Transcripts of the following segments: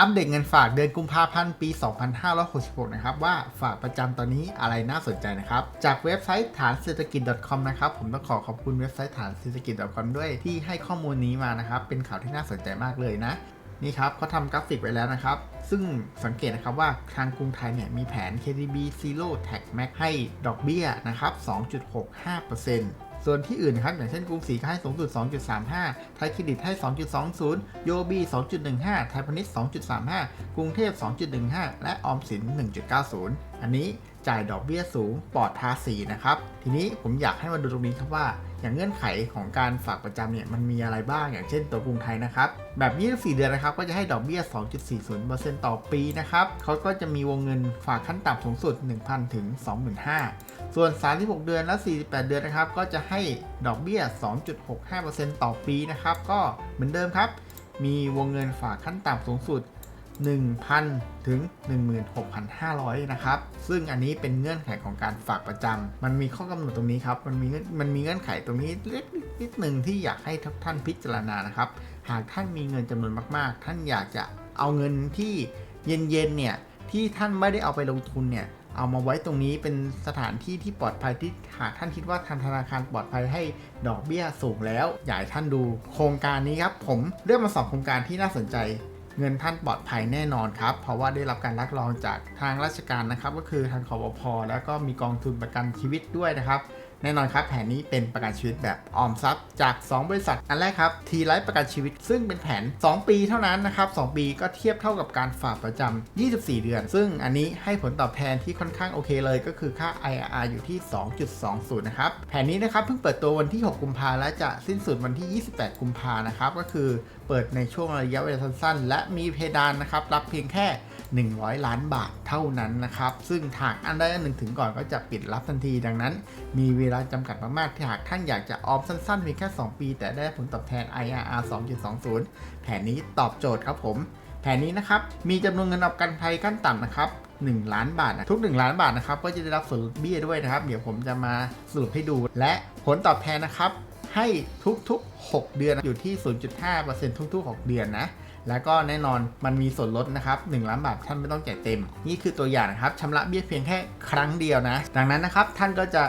อัปเดตเงินฝากเดือนกุมภาพันธ์ปี 2566 นะครับว่าฝากประจำตอนนี้อะไรน่าสนใจนะครับ จากเว็บไซต์ฐานเศรษฐกิจ .com นะครับผมต้องขอขอบคุณเว็บไซต์ฐานเศรษฐกิจ .com ด้วยที่ให้ข้อมูลนี้มานะครับ เป็นข่าวที่น่าสนใจมากเลยนะ นี่ครับเขาทำกราฟิกไว้แล้วนะครับ ซึ่งสังเกตนะครับว่าทางกรุงไทยเนี่ยมีแผน KTB Zero Tax Max ให้ดอกเบี้ยนะครับ 2.65% ส่วนที่อื่นนะครับ อย่างเช่นกรุงศรีก็ให้สูงสุด 2.35 ไทยเครดิตให้ 2.20 โยบี 2.15 ไทยพาณิชย์ 2.35 กรุงเทพ 2.15 และออมสิน 1.90 อันนี้จ่ายดอกเบี้ยสูงปลอดภาษีนะครับ ทีนี้ผมอยากให้มาดูตรงนี้ครับว่า อย่างเงื่อนไขของการฝากประจำเนี่ยมันมีอะไรบ้างอย่างเช่นตัวกรุงไทยนะครับ แบบ 24 เดือนนะครับ ก็จะให้ดอกเบี้ย 2.40%ต่อปีนะครับเขาก็จะมีวงเงินฝากขั้นต่ำสูงสุด 1,000 ถึง 25,000 ส่วน 36 เดือนและ 48 เดือนนะครับ ก็จะให้ดอกเบี้ย 2.65%ต่อปีนะครับ ก็เหมือนเดิมครับ มีวงเงินฝากขั้นต่ำสูงสุด 1,000 ถึง 16,500 นะครับ ซึ่งอันนี้เป็นเงื่อนไขของการฝากประจำ มันมีข้อกำหนดตรงนี้ครับ มันมีมันมีเงื่อนไขตรงนี้เล็กนิดหนึ่งที่อยากให้ทุกท่านพิจารณานะครับ หากท่านมีเงินจำนวนมาก ๆ ท่านอยากจะเอาเงินที่เย็นๆ เนี่ย ที่ท่านไม่ได้เอาไปลงทุนเนี่ย เอามาไว้ตรงนี้เป็นสถานที่ที่ปลอดภัยที่หากท่านคิดว่าทางธนาคารปลอดภัยให้ดอกเบี้ยสูงแล้ว อยากให้ท่านดูโครงการนี้ครับ ผมเลือกมาสองโครงการที่น่าสนใจ เงินท่านปลอดภัยแน่นอนครับ เพราะว่าได้รับการรับรองจากทางราชการนะครับ ก็คือทางคอปพแล้วก็มีกองทุนประกันชีวิตด้วยนะครับ แน่นอนครับแผนนี้เป็นประกันชีวิตแบบออมทรัพย์จาก 2 บริษัท อันแรกครับทีไลฟ์ประกันชีวิต ซึ่งเป็นแผน 2 ปีเท่านั้นนะครับ 2 ปีก็เทียบเท่ากับการฝากประจำ24 เดือน ซึ่งอันนี้ให้ผลตอบแทนที่ค่อนข้างโอเคเลย ก็คือค่า IRR อยู่ที่ 2.20 นะครับ แผนนี้นะครับเพิ่งเปิดตัววันที่ 6 กุมภาและจะสิ้นสุดวันที่ 28 กุมภานะครับ ก็คือเปิดในช่วงระยะเวลาสั้นๆ และมีเพดานนะครับรับเพียงแค่ 100 ล้านบาทเท่านั้นนะครับ ซึ่งหากอันใดอันหนึ่งถึงก่อนก็จะปิดรับทันที ดังนั้น มีเวลาจำกัดมากๆที่หากท่านอยากจะออมสั้นๆเพียงแค่ 2 ปี แต่ได้ผลตอบแทน IRR 2.20 แผนนี้ตอบโจทย์ครับผม แผนนี้นะครับ มีจำนวนเงินประกันภัยขั้นต่ำนะครับ1 ล้านบาทนะทุก 1 ล้านบาทนะครับก็จะได้รับส่วนลดเบี้ยด้วยนะครับ เดี๋ยวผมจะมาสรุปให้ดู และผลตอบแทนนะครับ ให้ทุกๆ 6 เดือนอยู่ที่ 0.5%ทุกๆ 6 เดือนนะแล้วก็แน่นอนมันมีส่วนลดนะครับ1ล้านบาทท่านไม่ต้องจ่ายเต็ม นี่คือตัวอย่างนะครับชำระเบี้ยเพียงแค่ครั้งเดียวนะ ดังนั้นนะครับท่านก็จะ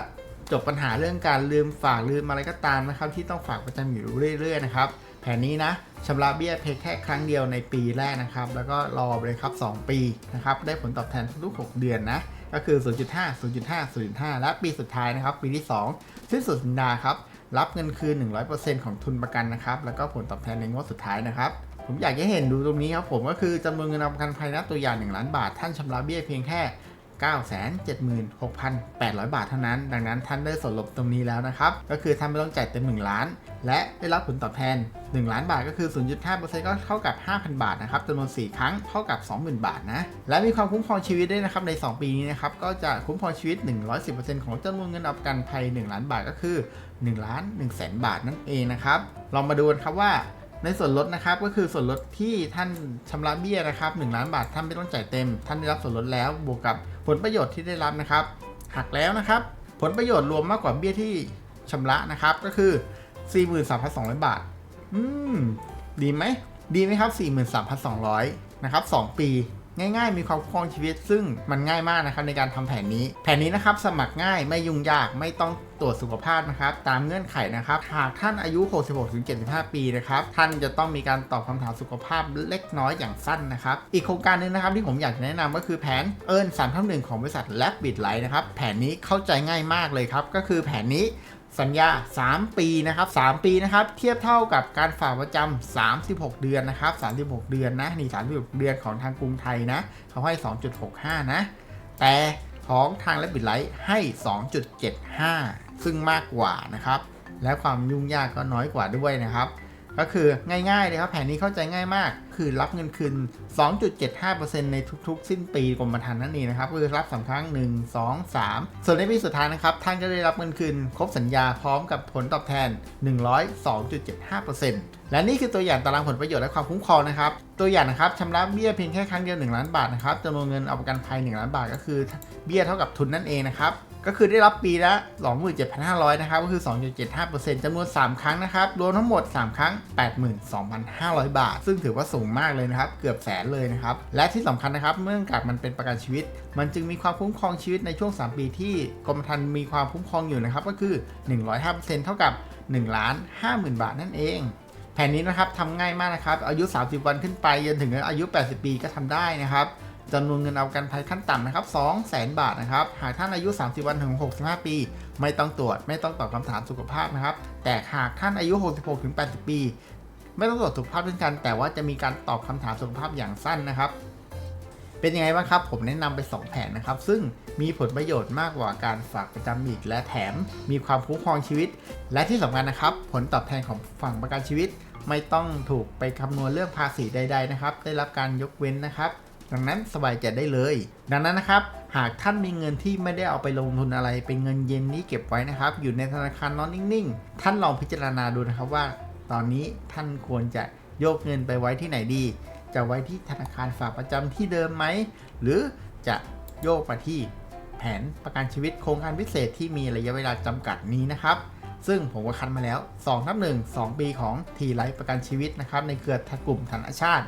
จบปัญหาเรื่องการลืมฝากลืมอะไรก็ตามนะครับ ที่ต้องฝากประจำอยู่เรื่อยๆนะครับแผนนี้นะชำระเบี้ยเพียงแค่ครั้งเดียวในปีแรกนะครับ แล้วก็รอเลยครับ 2 ปีนะครับได้ผลตอบแทนทุก 6 เดือนนะก็คือ 0.5 0.5 0.5 และปีสุดท้ายนะครับ ปีที่ 2 สิ้นสุดสัญญาครับรับเงินคืน 100%ของทุนประกันนะครับแล้วก็ผลตอบแทนในงวดสุดท้ายนะครับผมอยากให้เห็นดูตรงนี้ครับผมก็คือจำนวนเงินประกันภัยนะตัวอย่าง 1 ล้านบาท ท่านชำระเบี้ยเพียงแค่ 976,800 บาทเท่านั้น ดังนั้นท่านได้ส่วนลดตรงนี้แล้วนะครับ ก็คือท่านไม่ต้องจ่ายเต็ม 1 ล้าน และได้รับผลตอบแทน 1 ล้านบาทก็คือ 0.5%ก็เท่ากับ 5,000 บาทนะครับจำนวน 4 ครั้งเท่ากับ 20,000 บาทนะ และมีความคุ้มครองชีวิตด้วยนะครับ ใน 2 ปีนี้นะครับ ก็จะคุ้มครองชีวิต 110%ของจำนวนเงินประกันภัย 1 ล้านบาทก็คือ1ล้าน1แสนบาทนั่นเองนะครับ ลองมาดูกันครับว่า ในส่วนลดนะครับก็คือส่วนลดที่ท่านชำระเบี้ยนะครับ1ล้านบาทท่านไม่ต้องจ่ายเต็ม ท่านได้รับส่วนลดแล้วบวกกับผลประโยชน์ที่ได้รับนะครับหักแล้วนะครับ ผลประโยชน์รวมมากกว่าเบี้ยที่ชำระนะครับ ก็คือ 43,200 บาท อืม ดีไหม ดีไหมครับ 43,200 นะครับ 2 ปี ง่ายๆ มีความคุ้มครองชีวิต ซึ่งมันง่ายมากนะครับในการทำแผนนี้ แผนนี้นะครับสมัครง่ายไม่ยุ่งยากไม่ต้องตรวจสุขภาพนะครับ ตามเงื่อนไขนะครับ หากท่านอายุ 66-75 ปีนะครับ ท่านจะต้องมีการตอบคำถามสุขภาพเล็กน้อยอย่างสั้นนะครับ อีกโครงการหนึงนะครับที่ผมอยากจะแนะนำก็คือแผนเอิญ3ท่าหนึ่งของบริษัทแลบบิดไลท์นะครับ แผนนี้เข้าใจง่ายมากเลยครับ ก็คือแผนนี้ สัญญา 3 ปีนะครับ 3 ปีนะครับ เทียบเท่ากับการฝากประจำ36 เดือนนะครับ 36 เดือนนะ นี่ 36 เดือนของทางกรุงไทยนะ เขาให้ 2.65 นะ แต่ของทางและบิดไลท์ให้ 2.75 ซึ่งมากกว่านะครับ และความยุ่งยากก็น้อยกว่าด้วยนะครับ ก็คือง่ายๆเลยครับแผนนี้เข้าใจง่ายมาก คือรับเงินคืน 2.75%ในทุกๆ สิ้นปีกรมธรรม์นั่นเองนะครับคือรับสามครั้ง 1 2 3 ส่วนในปีสุดท้ายนะครับ ท่านจะได้รับเงินคืน ครบสัญญาพร้อมกับผลตอบแทน 102.75%และนี่คือตัวอย่างตารางผลประโยชน์และความคุ้มครองนะครับ ตัวอย่างนะครับชำระเบี้ยเพียงแค่ครั้งเดียว1ล้านบาทนะครับจำนวนเงินเอาประกันภัย1ล้านบาทก็คือเบี้ยเท่ากับทุนนั่นเองนะครับก็คือได้รับปีละ27,500นะครับก็คือ 2.75%จำนวน 3 ครั้งนะครับรวมทั้งหมด 3 ครั้ง 82,500 บาท ซึ่งถือว่าสูงมากเลยนะครับ เกือบแสนเลยนะครับ และที่สำคัญนะครับเนื่องจากมันเป็นประกันชีวิต มันจึงมีความคุ้มครองชีวิตในช่วง 3 ปีที่กรมธรรม์มีความคุ้มครองอยู่นะครับก็คือ 105%เท่ากับ 1 ล้าน 50,000 บาทนั่นเอง แผนนี้นะครับทำง่ายมากนะครับอายุ 30 วันขึ้นไปจนถึงอายุ 80 ปีก็ทำได้นะครับจำนวนเงินเอาประกันภัยขั้นต่ำนะครับ200,000 บาทนะครับ หากท่านอายุ 30 วันถึง 65 ปี ไม่ต้องตรวจ ไม่ต้องตอบคำถามสุขภาพนะครับ แต่หากท่านอายุ 66 ถึง 80 ปี ไม่ต้องตรวจสุขภาพเช่นกัน แต่ว่าจะมีการตอบคำถามสุขภาพอย่างสั้นนะครับ เป็นยังไงบ้างครับ ผมแนะนำไป 2 แผนนะครับ ซึ่งมีผลประโยชน์มากกว่าการฝากประจำอีก และแถมมีความคุ้มครองชีวิต และที่สำคัญนะครับ ผลตอบแทนของฝั่งประกันชีวิต ไม่ต้องถูกไปคำนวณเรื่องภาษีใด ๆ นะครับ ได้รับการยกเว้นนะครับ ดังนั้นสบายใจได้เลย ดังนั้นนะครับ หากท่านมีเงินที่ไม่ได้เอาไปลงทุนอะไร เป็นเงินเย็นนี้เก็บไว้นะครับ อยู่ในธนาคารนอนนิ่งๆ ท่านลองพิจารณาดูนะครับว่า ตอนนี้ท่านควรจะโยกเงินไปไว้ที่ไหนดี จะไว้ที่ธนาคารฝากประจำที่เดิมไหม หรือจะโยกมาที่แผนประกันชีวิตโครงการพิเศษที่มีระยะเวลาจำกัดนี้นะครับ ซึ่งผมก็คัดมาแล้ว2ทับ1 2 ปีของทีไลฟ์ประกันชีวิตนะครับในเครือทกลุ่มธนาชาติ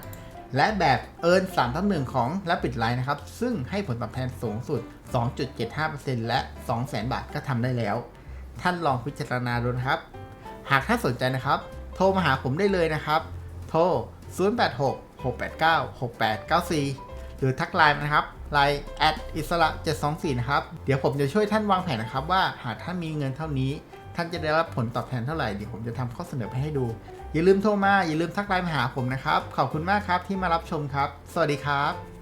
และแบบเอิร์น3ทับ1ของและปิดไลน์นะครับ ซึ่งให้ผลตอบแทนสูงสุด 2.75%และ 200,000 บาทก็ทำได้แล้ว ท่านลองพิจารณาดูนะครับ หากท่านสนใจนะครับ โทรมาหาผมได้เลยนะครับ โทร 086 689 6894 หรือทักไลน์นะครับไลน์แอดอิสระ724 นะครับ เดี๋ยวผมจะช่วยท่านวางแผนนะครับว่าหากท่านมีเงินเท่านี้ ท่านจะได้รับผลตอบแทนเท่าไหร่เดี๋ยวผมจะทำข้อเสนอไปให้ดู อย่าลืมโทรมาอย่าลืมทักไลน์มาหาผมนะครับ ขอบคุณมากครับที่มารับชมครับ สวัสดีครับ